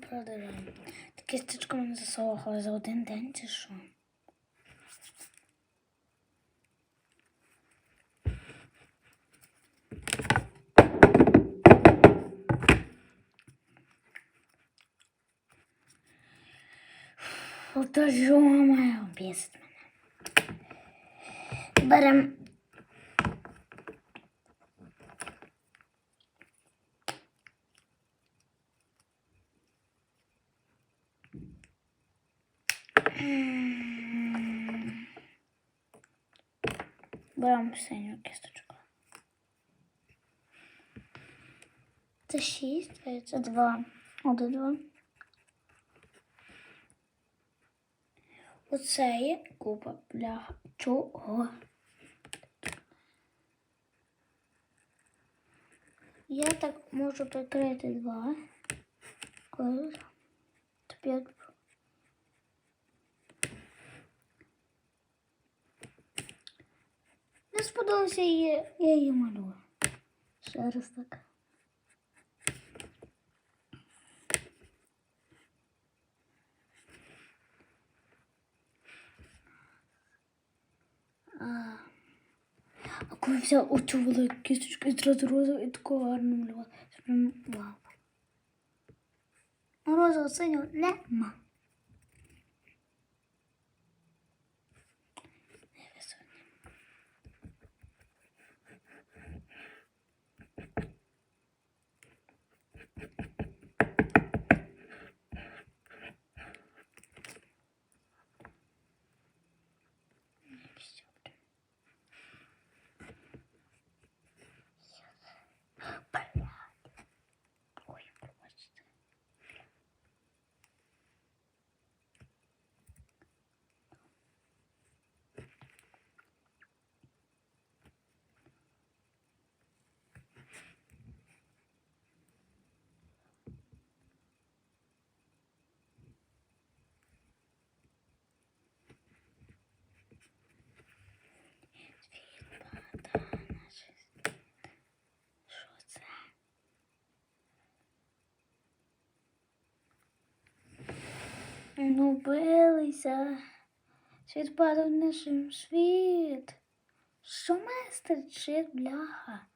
Продовжуємо. Таке стичко мене засохло за один день чи що? Жомає, бісить мене. Берем. Беремо синю кісточку. Це шість, а це два. Один, два. Оце є купа бляха. Чого? Я так можу прикрити два. Коли не сподобалося її, я її малюю. Ще раз так. А, а коли взяв оцю велику кісточку і зразу розову і таку гарну малювала. Це прям вау. Розового синього нема. Ну, билися. Світ падав нашим світ. Що мене стерчить, бляха?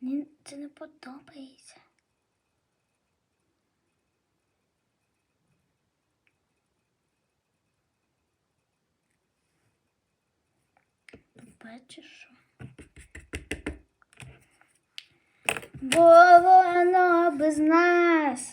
Мені це не подобається. Бачиш що? Бо воно без нас.